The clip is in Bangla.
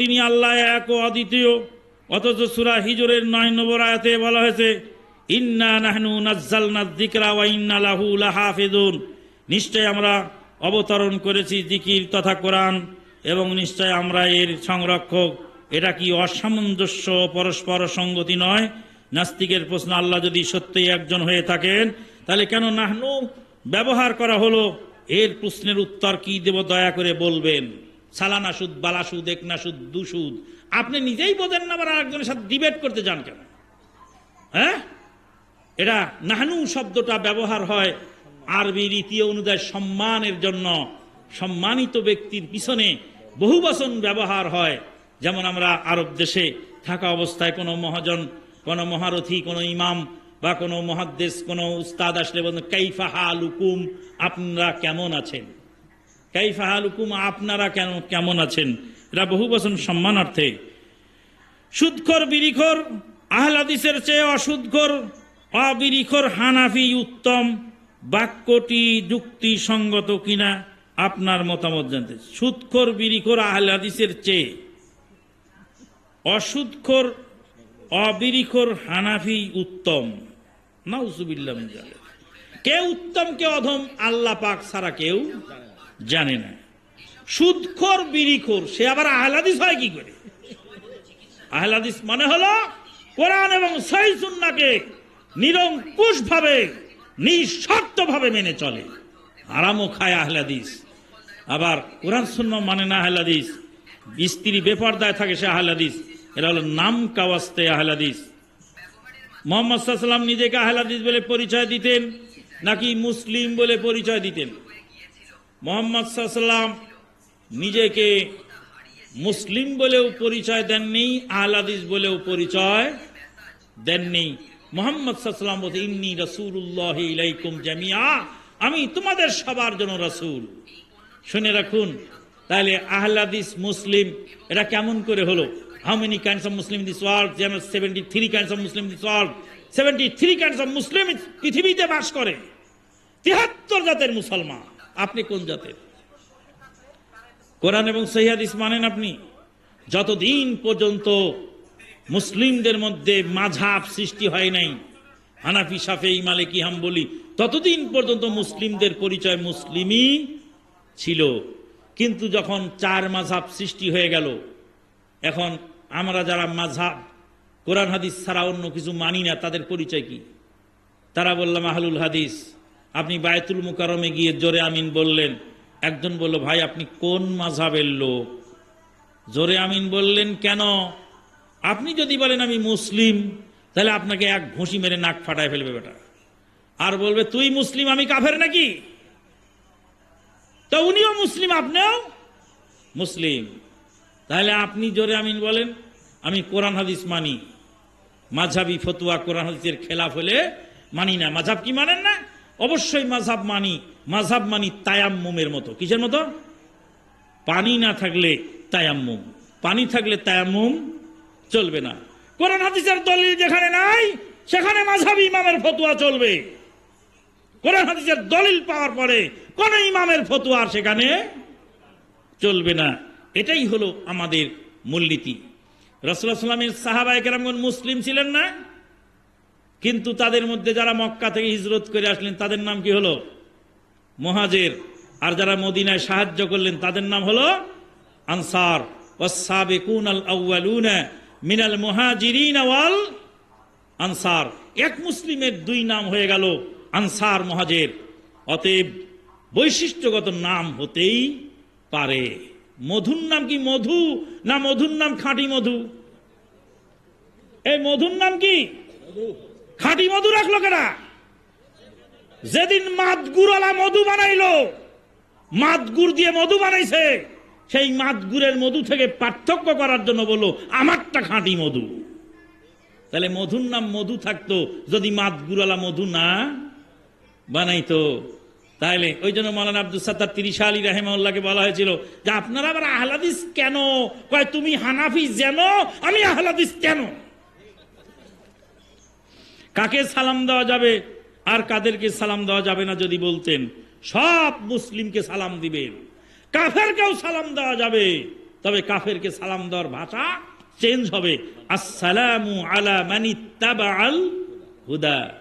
তিনি আল্লাহ এক ও অদ্বিতীয়, অথচ সুরা হিজরের নয় নম্বর আয়াতে বলা হয়েছে, ইন্না নাহনু নাজ্জালনা যিকরা ওয়া ইন্না লাহু লাহাফিজুন নিশ্চয় আমরা অবতরণ করেছি জিকির তথা কোরআন, এবং নিশ্চয় আমরা এর সংরক্ষক। এটা কি অসামঞ্জস্য পরস্পর সঙ্গতি নয়? নাস্তিকের প্রশ্ন, আল্লাহ যদি সত্যিই একজন হয়ে থাকেন, তাহলে কেন নাহনু ব্যবহার করা হলো? এর প্রশ্নের উত্তর কি দেব দয়া করে বলবেন? সালানা সুদ বালা সুদ একনা সুদ দুসুদ। আপনি নিজেই বোঝেন না আবার আরেকজনের সাথে ডিবেট করতে যান কেন? হ্যাঁ? এটা নাহানু শব্দটা ব্যবহার হয় আরবি রীতি অনুযায়ী সম্মানের জন্য। সম্মানিত ব্যক্তির পিছনে বহু বচন ব্যবহার হয়। যেমন আমরা আরব দেশে থাকা অবস্থায় কোনো মহাজন, কোনো মহারথী, কোনো ইমাম বা কোনো মহাদ্দেশ, কোনো উস্তাদ আসলে বলেন হালুকুম? আপনারা কেমন আছেন? কাইফা হালুকুম, আপনারা কেন, কেমন আছেন? এটা বহু বচন সম্মানার্থে। সুদখোর, বিরিখোর, আহলাদিসের চেয়ে অসুদখোর, অবিরিখোর হানাফি উত্তম, বাক্যটি যুক্তিসঙ্গত কিনা আপনার মতামত জানতে। সুদখোর, বিরিখোর, আহলাদিসের চেয়ে অসুদখোর, অবিরিখোর হানাফি উত্তম। নাউজুবিল্লাহ মিন জালিক। কে উত্তম, কে অধম, আল্লাহ পাক ছাড়া কেউ জানে না। সুদখোর বিরিখোর সে আবার আহলাদিস হয় কি করে? আহলাদিস মানে হলো কোরআন এবং সহি সুন্নাহকে নিরঙ্কুশ ভাবে নিঃশর্ত ভাবে মেনে চলে। আরামও খায় আহলাদিস। আবার কোরআন শূন্য মানে না আহলাদিস? স্ত্রী বেপর্দায় থাকে সে আহলাদিস। এরা হলো নাম কাওয়াস্তে আহলাদিস। মোহাম্মদ সাল্লাম নিজেকে আহলাদিস বলে পরিচয় দিতেন নাকি মুসলিম বলে পরিচয় দিতেন? মোহাম্মদ সাল্লাম নিজেকে মুসলিম বলেও পরিচয় দেননি আহলাদিস বলেও পরিচয় দেননি। মোহাম্মদ সাল্লাম বলতে ইন্নি রসুল্লাহ ইলাইকুম জামিয়া আমি তোমাদের সবার জন্য রসুল। শুনে রাখুন, তাহলে আহলাদিস মুসলিম, এটা কেমন করে হলো? How many kinds of Muslim this world যেন seventy three kinds of Muslim this world seventy three kinds of Muslim পৃথিবীতে বাস করে। তিহাত্তর জাতের মুসলমান। আপনি কোন জাতের? কোরআন এবং সহিহাদিস মানেন আপনি? যতদিন পর্যন্ত মুসলিমদের মধ্যে মাঝাব সৃষ্টি হয় নাই, হানাফি সাফেই মালিকি হাম বলি ততদিন পর্যন্ত মুসলিমদের পরিচয় মুসলিমই ছিল। কিন্তু যখন চার মাঝাব সৃষ্টি হয়ে গেল, এখন আমরা যারা মাঝাব কোরআন, হাদিস ছাড়া অন্য কিছু মানি না, তাদের পরিচয় কি? তারা বললাম আহলুল হাদিস। আপনি বায়তুল মুকারমে গিয়ে জোরে আমিন বললেন। একজন বলল, ভাই, আপনি কোন মাঝাবের লোক? জোরে আমিন বললেন, কেন? আপনি যদি বলেন আমি মুসলিম, তাহলে আপনাকে এক ঘুষি মেরে নাক ফাটায় ফেলবে বেটা। আর বলবে, তুই মুসলিম, আমি কাফের নাকি? তো উনিও মুসলিম, আপনিও মুসলিম। তাহলে আপনি জোরে আমিন বলেন, আমি কোরআন হাদিস মানি। মাঝাবি ফতুয়া কোরআন হাদিসের খেলাফ হলে মানি না। মাঝাব কি মানেন না? অবশ্যই মাঝাব মানি মাঝাব মানি তায়াম্মুমের মতো। কিসের মতো? পানি না থাকলে তায়াম্মুম। পানি থাকলে তায়াম্মুম চলবে না। কোরআন হাদিসের দলিল যেখানে নাই, সেখানে মাঝাবি ইমামের ফতুয়া চলবে। কোরআন হাদিসের দলিল পাওয়ার পরে কোন ইমামের ফতুয়া সেখানে চলবে না। এটাই হলো আমাদের মূলনীতি। রসুল্লাহ সাল্লামের মুসলিম ছিলেন না? কিন্তু তাদের মধ্যে যারা মক্কা থেকে হিজরত করে আসলেন, তাদের নাম কি হলো? মহাজের। আর যারা মদিনায় সাহায্য করলেন, তাদের নাম হলো আনসার। ওয়াসাবিকুন আল আউয়ালুনা মিনাল মুহাজিরিন ওয়াল আনসার। এক মুসলিমের দুই নাম হয়ে গেল আনসার মহাজের। অতএব বৈশিষ্ট্যগত নাম হতেই পারে। মধুর নাম কি মধু, না মধুর নাম খাঁটি মধু? এই মধুর নাম কি? খাঁটি মধু রাখল কেনা? যেদিন মাতগুড়ালা মধু বানাইলো মাতগুড় দিয়ে মধু বানাইছে, সেই মাতগুড়ের মধু থেকে পার্থক্য করার জন্য বলল, আমারটা খাঁটি মধু। তাহলে মধুর নাম মধু থাকতো, যদি মাতগুড়ালা মধু না বানাইতো। তাহলে ওই জন্য মৌলানা আব্দুল সাত্তার তিরিশ আলী রাহেমাউল্লাহকে বলা হয়েছিল যে, আপনারা আবার আহলাদিস কেন? কয়, তুমি হানাফি যেন, আমি আহলাদিস কেন? কাকে সালাম দেওয়া যাবে? আর কাদেরকে সালাম দেওয়া যাবে না যদি বলতেন? সব মুসলিমকে সালাম দিবেন। কাফেরকেও সালাম দেওয়া যাবে। তবে কাফেরকে সালাম দেওয়ার ভাষা চেঞ্জ হবে। আসসালামু আলা মানি তাবা আল হুদা।